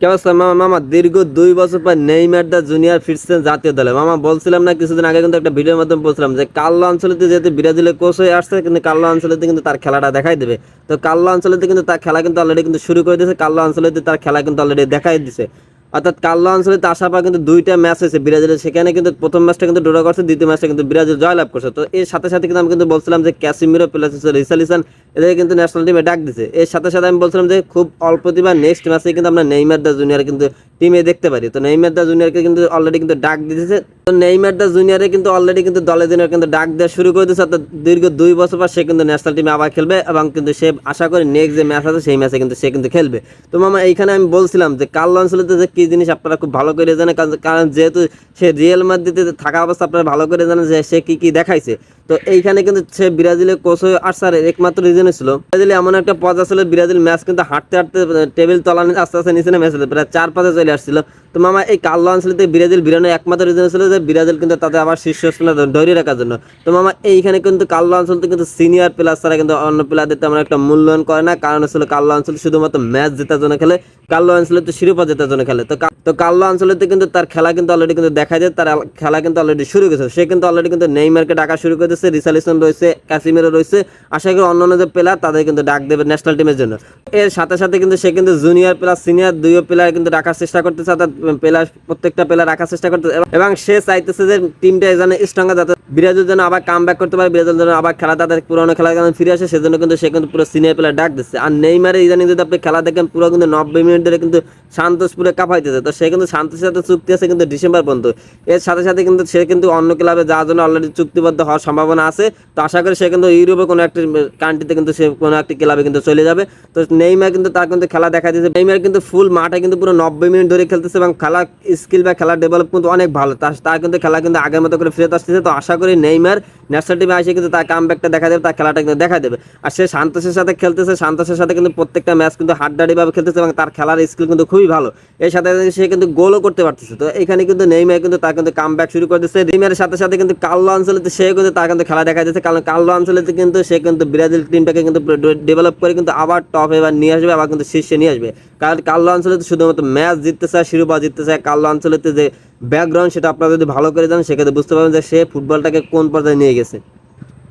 কেমন মামা মামা, দীর্ঘ দুই বছর পর নেইমার দা জুনিয়র ফিরছেন জাতীয় দলে। মামা, বলছিলাম না, কিছুদিন আগে কিন্তু একটা ভিডিওর মাধ্যমে বলছিলাম যে, কাল্লা অঞ্চলেতে যেহেতু ব্রাজিলে কোচ হয়ে আসছে, কিন্তু কাল্লা অঞ্চলেতে কিন্তু তার খেলাটা দেখাই দেবে। তো কাল্লা অঞ্চলেতে কিন্তু তার খেলা কিন্তু অলরেডি কিন্তু শুরু করে দিয়েছে, কাল্লা অঞ্চলেতে তার খেলা কিন্তু অলরেডি দেখাই দিছে অর্থাৎ কাল্লা অঞ্চলে আসার পর কিন্তু দুইটা ম্যাচ হয়েছে ব্রাজিলের। সেখানে কিন্তু প্রথম ম্যাচটা কিন্তু ড্র করছে, দ্বিতীয় ম্যাচটা কিন্তু ব্রাজিল জয়লাভ করছে। তো এর সাথে সাথে কিন্তু আমি কিন্তু বলছিলাম যে ক্যাসিমিরো প্লাস রিসালিসান এদের কিন্তু ন্যাশনাল টিমে ডাক দিছে। এর সাথে সাথে আমি বলছিলাম যে খুব অল্প দিবা নেক্সট ম্যাচে কিন্তু আমরা নেইমার দা জুনিয়র কিন্তু টিমে দেখতে পারি। তো নেইমার দা জুনিয়রকে কিন্তু অলরেডি কিন্তু ডাক দিয়েছে তো নেইমার দা জুনিয়রে কিন্তু অলরেডি কিন্তু দলে দিনের কিন্তু ডাক দেওয়া শুরু করে দিয়েছে অর্থাৎ দীর্ঘ দুই বছর পর সে কিন্তু ন্যাশনাল টিমে আবার খেলবে এবং কিন্তু সে আশা করি নেক্সট যে ম্যাচ আছে, সেই ম্যাচে কিন্তু সে কিন্তু খেলবে। তো মামা, এইখানে আমি বলছিলাম যে কাল অঞ্চলেতে যে কী জিনিস আপনারা খুব ভালো করে জানেন, কারণ যেহেতু সে রিয়েল মাদ্রিদে থাকা অবস্থা আপনারা ভালো করে জানেন যে সে কি কি দেখাইছে। তো এইখানে কিন্তু সে ব্রাজিলের কোচ হয়ে আসার একমাত্র রিজনই ছিল। ব্রাজিলে এমন একটা পর্যায়ে ছিল ব্রাজিল ম্যাচ কিন্তু হাঁটতে হাঁটতে টেবিল তলা নিয়ে আস্তে আস্তে নিচে নেমে আসছিল প্রায় চার পাঁচে চলে আসছিল। তো মামা, এই কাল্লো অঞ্চলেতে ব্রাজিল বিরানোর একমাত্র রিজন ছিল যে ব্রাজিল কিন্তু তাতে আবার শীর্ষস্থানে ধরে রাখার জন্য। তো মামা, এইখানে কিন্তু কাল্লো অঞ্চলতে কিন্তু সিনিয়র প্লেয়ার ছাড়া কিন্তু অন্য প্লেয়ারদের তেমন একটা মূল্যায়ন করে না। কারণ ছিল কাল্লো অঞ্চল শুধুমাত্র ম্যাচ জেতার জন্য খেলে কাল্লো অঞ্চলে তো শিরোপা জেতার জন্য খেলে। তো তো কাল্লো অঞ্চলেতে কিন্তু তার খেলা কিন্তু অলরেডি কিন্তু দেখা যায়, তার খেলা কিন্তু অলরেডি শুরু গেছে সে কিন্তু অলরেডি কিন্তু নেইমারকে ডাকা শুরু করে দিচ্ছে রিসালিসন রয়েছে, ক্যাসিমেরো রয়েছে। আশা করি অন্যান্য যে প্লেয়ার তাদের কিন্তু ডাক দেবে ন্যাশনাল টিমের জন্য। এর সাথে সাথে কিন্তু সে কিন্তু জুনিয়র প্লাস সিনিয়র দুইও প্লেয়ার কিন্তু রাখার চেষ্টা করতেছে, অর্থাৎ প্লেয়ার প্রত্যেকটা প্লেয়ার রাখার চেষ্টা করতেছে এবং- সে চাইতেছে যে টিমটা যেন স্ট্রং যাতে ব্রাজিল যেন আবার কাম ব্যাক করতে পারে বিরাজের জন্য আবার খেলা তাদের পুরোনো খেলা যেন ফিরে আসে, সেজন্য কিন্তু সে কিন্তু পুরো সিনিয়র প্লেয়ার ডাক দিচ্ছে। আর নেইমারে ইদানিং যদি আপনি খেলা দেখেন, পুরো কিন্তু নব্বই মিনিট ধরে কিন্তু সান্তোষপুরে কাঁপাইতেছে তো সে কিন্তু সান্তোষের সাথে চুক্তি আছে কিন্তু ডিসেম্বর পর্যন্ত। এর সাথে সাথে কিন্তু সে কিন্তু অন্য ক্লাবে যাওয়ার জন্য অলরেডি চুক্তিবদ্ধ হওয়ার সম্ভাবনা আছে। তো আশা করি সে কিন্তু ইউরোপে কোনো একটি কান্ট্রিতে কিন্তু সে কোনো একটি ক্লাবে কিন্তু চলে যাবে। তো নেইমার কিন্তু তার কিন্তু খেলা দেখা দিয়েছে। নেইমার কিন্তু ফুল মাঠে কিন্তু পুরো নব্বই মিনিট ধরে খেলতেছে এবং খেলা স্কিল বা খেলার ডেভেলপ কিন্তু অনেক ভালো। তার কিন্তু খেলা কিন্তু আগের মতো করে ফেরত আসতেছে। তো আশা করি নেইমার ন্যাশনাল টিমে আসে কিন্তু তার কাম ব্যাকটা দেখা দেবে, তার খেলাটা কিন্তু দেখা দেবে। আর সে সান্তোষের সাথে খেলতেছে সান্তোষের সাথে কিন্তু প্রত্যেকটা ম্যাচ কিন্তু হাড্ডাডিভাবে খেলতেছে এবং তার খেলার স্কিল কিন্তু খুবই ভালো। এর সাথে সাথে সে কিন্তু গোলও করতে পারতেছে। তো এখানে কিন্তু নেইমার কিন্তু তার কিন্তু কাম ব্যাক শুরু করে দিচ্ছে। নেইমারের সাথে সাথে কিন্তু কাল্লো অঞ্চলেতে সে কিন্তু তার কিন্তু খেলা দেখা যাচ্ছে কারণ কাল্লো অঞ্চলেতে কিন্তু, সে কিন্তু ব্রাজিল টিমটাকে কিন্তু ডেভেলপ করে কিন্তু আবার টপ এবার নিয়ে আসবে, আবার কিন্তু শীর্ষে নিয়ে আসবে। কারণ কাল্লো অঞ্চলেতে শুধুমাত্র ম্যাচ জিততে চায় শিরোপা জিততে চায় কাল্লো অঞ্চলেতে যে ব্যাকগ্রাউন্ড সেটা আপনারা যদি ভালো করে জানেন, সেক্ষেত্রে বুঝতে পারবেন যে সে ফুটবলটাকে কোন পর্যায়ে নিয়ে গেছে।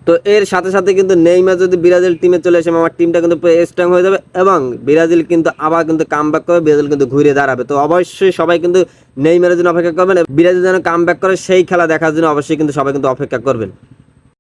তো এর সাথে সাথে কিন্তু নেইমার যদি ব্রাজিল টিমে চলে আসে, আমার টিমটা কিন্তু স্ট্রং হয়ে যাবে এবং ব্রাজিল কিন্তু আবার কিন্তু কাম ব্যাক করে ব্রাজিল কিন্তু ঘুরে দাঁড়াবে। তো অবশ্যই সবাই কিন্তু নেইমারের জন্য অপেক্ষা করবেন, ব্রাজিল যেন কাম ব্যাক করে সেই খেলা দেখার জন্য অবশ্যই কিন্তু সবাই কিন্তু অপেক্ষা করবেন।